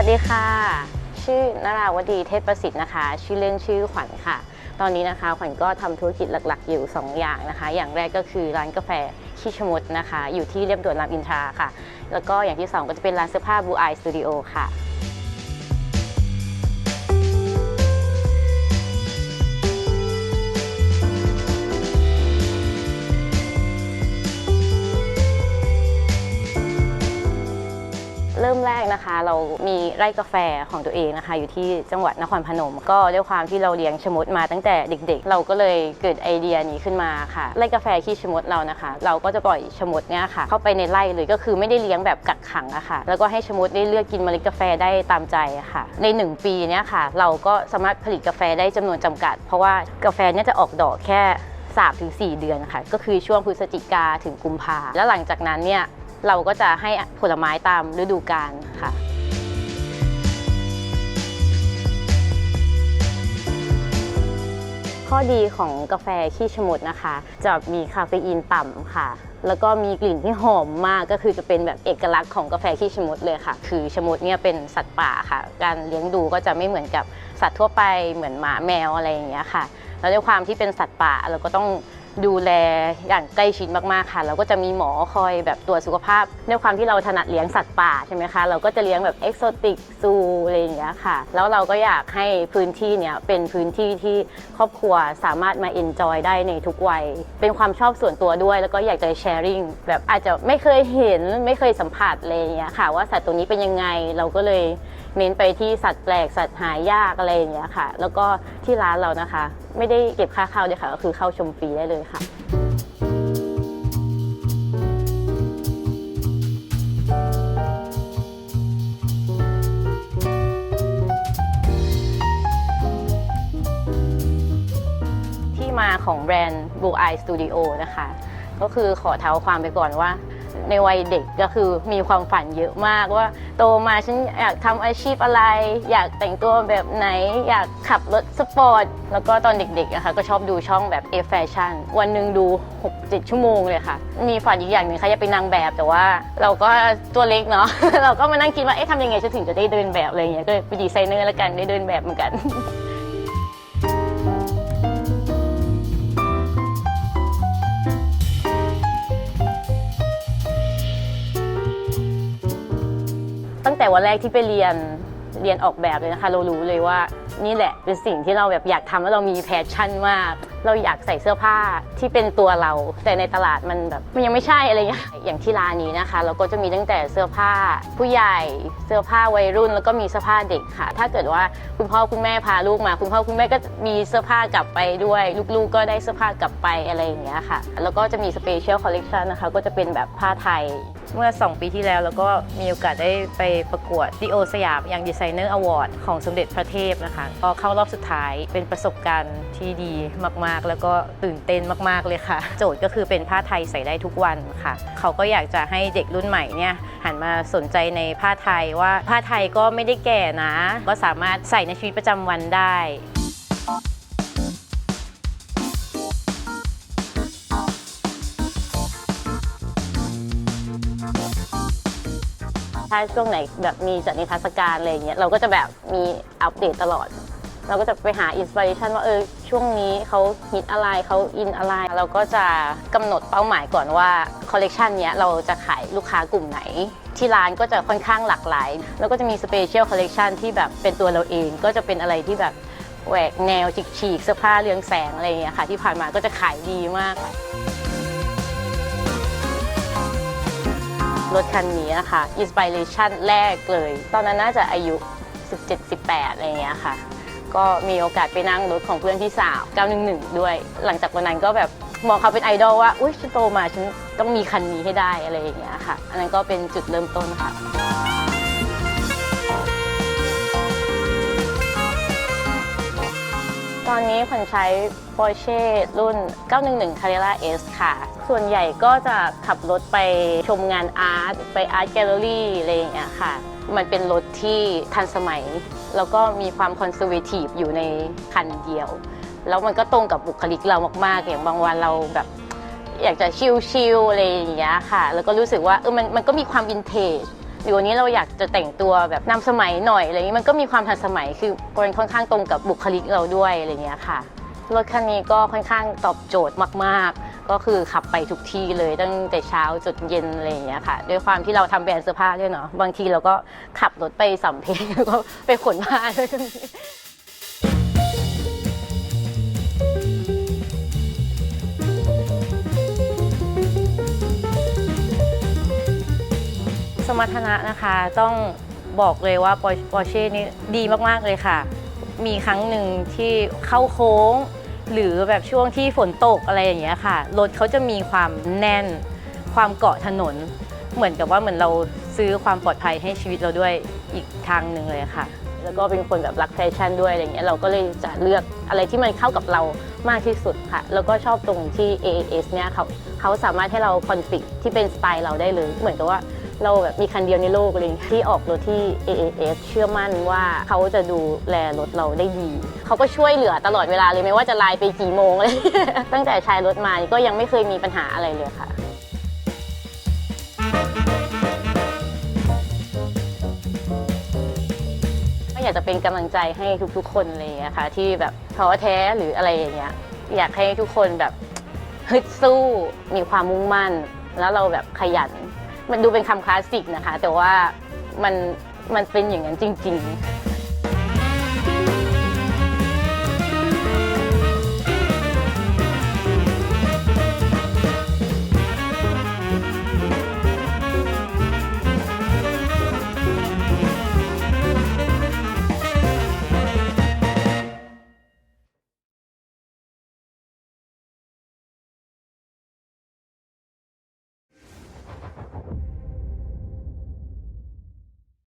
วัสดีค่ะ ชื่อนราวดีเทพประสิทธิ์นะคะ ชื่อเล่นชื่อขวัญค่ะ ตอนนี้นะคะขวัญก็ทำธุรกิจหลักๆ อยู่ 2 อย่างนะคะ อย่างแรกก็คือร้านกาแฟขี้ชะมดนะคะ อยู่ที่เรียบด่วนรามอินทราค่ะ แล้วก็อย่างที่ 2 ก็จะเป็นร้านเสื้อผ้าบูไอสตูดิโอค่ะ นะคะ เรามีไร่กาแฟของตัวเองนะคะ อยู่ที่จังหวัดนครพนม ก็ด้วยความที่เราเลี้ยงชะมดมาตั้งแต่เด็ก ๆ เราก็เลยเกิดไอเดียนี้ขึ้นมาค่ะไร่กาแฟขี้ชะมดเรานะคะ เราก็จะปล่อยชะมดเนี่ยค่ะ เข้าไปในไร่เลยก็คือไม่ได้เลี้ยงแบบกักขังอะค่ะ แล้วก็ให้ชะมดได้เลือกกินเมล็ดกาแฟได้ตามใจะค่ะ ใน 1 ปีเนี้ยค่ะ เราก็สามารถผลิตกาแฟได้จำนวนจำกัด เพราะว่ากาแฟเนี่ยจะออกดอกแค่3ถึง4เดือนค่ะ ก็คือช่วงพฤศจิกาถึงกุมภาแล้วหลังจากนั้นเนี่ย เราก็จะให้ผลไม้ตามฤดูกาลค่ะข้อดีของกาแฟขี้ชะมดนะคะ จะมีคาเฟอีนต่ำค่ะ แล้วก็มีกลิ่นที่หอมมากก็คือจะเป็นแบบเอกลักษณ์ของกาแฟขี้ชะมดเลยค่ะ คือชะมดเนี่ยเป็นสัตว์ป่าค่ะ การเลี้ยงดูก็จะไม่เหมือนกับสัตว์ทั่วไปเหมือนหมาแมวอะไรอย่างเงี้ยค่ะ แล้วด้วยความที่เป็นสัตว์ป่าเราก็ต้อง ดูแลอย่างใกล้ชิดมากๆค่ะ เราก็จะมีหมอคอยแบบตรวจสุขภาพด้วยความที่เราถนัดเลี้ยงสัตว์ป่าใช่ไหมคะเราก็จะเลี้ยงแบบเอกโซติกซูอะไรอย่างเงี้ยค่ะ แล้วเราก็อยากให้พื้นที่เนี้ยเป็นพื้นที่ที่ครอบครัวสามารถมาเอนจอยได้ในทุกวัย เป็นความชอบส่วนตัวด้วยแล้วก็อยากจะแชร์ริ่งแบบอาจจะไม่เคยเห็นไม่เคยสัมผัสอะไรอย่างเงี้ยค่ะ ว่าสัตว์ตัวนี้เป็นยังไงเราก็เลย เน้นไปที่สัตว์แปลกสัตว์หายากอะไรอย่างเงี้ยค่ะ แล้วก็ที่ร้านเรานะคะ ไม่ได้เก็บค่าเข้าด้วยค่ะ ก็คือเข้าชมฟรีได้เลยค่ะ ที่มาของแบรนด์ Blue Eye Studio นะคะ ก็คือขอเท้าความไปก่อนว่า ในวัยเด็กก็คือมีความฝันเยอะมากว่า โตมาฉันอยากทำอาชีพอะไร อยากแต่งตัวแบบไหน อยากขับรถสปอร์ต แล้วก็ตอนเด็กๆอะค่ะก็ชอบดูช่องแบบ A Fashion วันหนึ่งดู 6-7 ชั่วโมงเลยค่ะ มีฝันอีกอย่างหนึ่งค่ะอยากเป็นนางแบบแต่ว่า เราก็ตัวเล็กเนาะ เราก็มานั่งคิดว่าเอ๊ะทำยังไงฉันถึงจะได้เดินแบบอะไรเงี้ยก็เลยเป็นดีไซเนอร์แล้วกันได้เดินแบบเหมือนกัน แต่วันแรกที่ไปเรียนเรียนออกแบบเลยนะคะ เรารู้เลยว่านี่แหละเป็นสิ่งที่เราแบบอยากทำแล้วเรามีแพชชั่นมาก เราอยากใส่เสื้อผ้าที่เป็นตัวเรา แต่ในตลาดมันแบบมันยังไม่ใช่อะไรอย่างเงี้ยอย่างที่ร้านนี้นะคะ เราก็จะมีตั้งแต่เสื้อผ้า ผู้ใหญ่เสื้อผ้าวัยรุ่น แล้วก็มีเสื้อผ้าเด็กค่ะ ถ้าเกิดว่าคุณพ่อคุณแม่พาลูกมา คุณพ่อคุณแม่ก็มีเสื้อผ้ากลับไปด้วย ลูกๆก็ได้เสื้อผ้ากลับไปอะไรอย่างเงี้ยค่ะ แล้วก็จะมีสเปเชียลคอลเลกชันนะคะก็จะเป็นแบบผ้าไทย เมื่อ 2 ปีที่แล้ว แล้วก็มีโอกาสได้ไปประกวดดีโอสยามยังดีไซเนอร์อวอร์ดของสมเด็จพระเทพนะคะ ก็เข้ารอบสุดท้ายเป็นประสบการณ์ที่ดีมาก ๆ แล้วก็ตื่นเต้นมาก ๆ เลยค่ะ โจทย์ก็คือเป็นผ้าไทยใส่ได้ทุกวันค่ะ เขาก็อยากจะให้เด็กรุ่นใหม่เนี่ยหันมาสนใจในผ้าไทยว่าผ้าไทยก็ไม่ได้แก่นะ ก็สามารถใส่ในชีวิตประจำวันได้ ถ้าช่วงไหนแบบมีจัดนิทรรศการอะไรอย่างเงี้ยเราก็จะแบบมีอัปเดตตลอด เราก็จะไปหาอินสปิเรชันว่าเออช่วงนี้เขาฮิตอะไรเขาอินอะไร เราก็จะกำหนดเป้าหมายก่อนว่าคอลเลกชันเนี้ยเราจะขายลูกค้ากลุ่มไหน ที่ร้านก็จะค่อนข้างหลากหลาย แล้วก็จะมีสเปเชียลคอลเลกชันที่แบบเป็นตัวเราเองก็จะเป็นอะไรที่แบบแหวกแนวจิกฉีกเสื้อผ้าเรืองแสงอะไรอย่างเงี้ยค่ะที่ผ่านมาก็จะขายดีมากค่ะ รถคันนี้นะคะอินสปิเรชันแรกเลย ตอนนั้นน่าจะอายุ 17-18 อะไรอย่างเงี้ยค่ะ ก็มีโอกาสไปนั่งรถของเพื่อนพี่สาว 911 ด้วย หลังจากวันนั้นก็แบบมองเขาเป็นไอดอลว่า อุ้ยฉันโตมาฉันต้องมีคันนี้ให้ได้อะไรอย่างเงี้ยค่ะ อันนั้นก็เป็นจุดเริ่มต้นค่ะ ตอนนี้ขวัญใช้ Porsche รุ่น 911 Carrera S ค่ะ ส่วนใหญ่ก็จะขับรถไปชมงานอาร์ต ไปอาร์ตแกลเลอรี่อะไรอย่างเงี้ยค่ะ มันเป็นรถที่ทันสมัย แล้วก็มีความคอนเซอร์เวทีฟอยู่ในคันเดียว แล้วมันก็ตรงกับบุคลิกเรามาก ๆ อย่างบางวันเราแบบอยากจะชิลๆอะไรอย่างเงี้ยค่ะ แล้วก็รู้สึกว่าเออมันมันก็มีความวินเทจ หรือวันนี้เราอยากจะแต่งตัวแบบนำสมัยหน่อยอะไรนี้มันก็มีความทันสมัยคือมันค่อนข้างตรงกับบุคลิกเราด้วยอะไรเงี้ยค่ะรถคันนี้ก็ค่อนข้างตอบโจทย์มาก ๆ ก็คือขับไปทุกที่เลยตั้งแต่เช้าจนเย็นอะไรอย่างเงี้ยค่ะด้วยความที่เราทำแบรนด์เสื้อผ้าด้วยเนาะบางทีเราก็ขับรถไปสัมเพลแล้วก็ไปขนผ้าด้วย สมรรถนะนะคะ ต้องบอกเลยว่าปอร์เช่นี่ดีมาก ๆ เลยค่ะ มีครั้งหนึ่งที่เข้าโค้ง หรือแบบช่วงที่ฝนตกอะไรอย่างเงี้ยค่ะ รถเขาจะมีความแน่น ความเกาะถนน เหมือนกับว่าเหมือนเราซื้อความปลอดภัยให้ชีวิตเราด้วยอีกทางหนึ่งเลยค่ะ แล้วก็เป็นคนแบบรักแฟชั่นด้วยอะไรเงี้ย เราก็เลยจะเลือกอะไรที่มันเข้ากับเรามากที่สุดค่ะ แล้วก็ชอบตรงที่ AAS เนี่ยเขาเขาสามารถให้เราคอนฟิกที่เป็นสไตล์เราได้เลย เหมือนกับว่า เราแบบมีคันเดียวในโลกเลยที่ออกรถที่ AAS เชื่อมั่นว่าเขาจะดูแลรถเราได้ดี เขาก็ช่วยเหลือตลอดเวลาเลยไม่ว่าจะไลน์ไปกี่โมงเลย ตั้งแต่ใช้รถมาก็ยังไม่เคยมีปัญหาอะไรเลยค่ะอยากจะเป็นกำลังใจให้ทุก ๆ คนเลยอะคะที่แบบท้อแท้หรืออะไรอย่างเงี้ยอยากให้ทุกคนแบบฮึดสู้มีความมุ่งมั่น แล้วเราแบบขยัน มันดูเป็นคำคลาสสิกนะคะ แต่ว่ามันมันเป็นอย่างนั้นจริง ๆ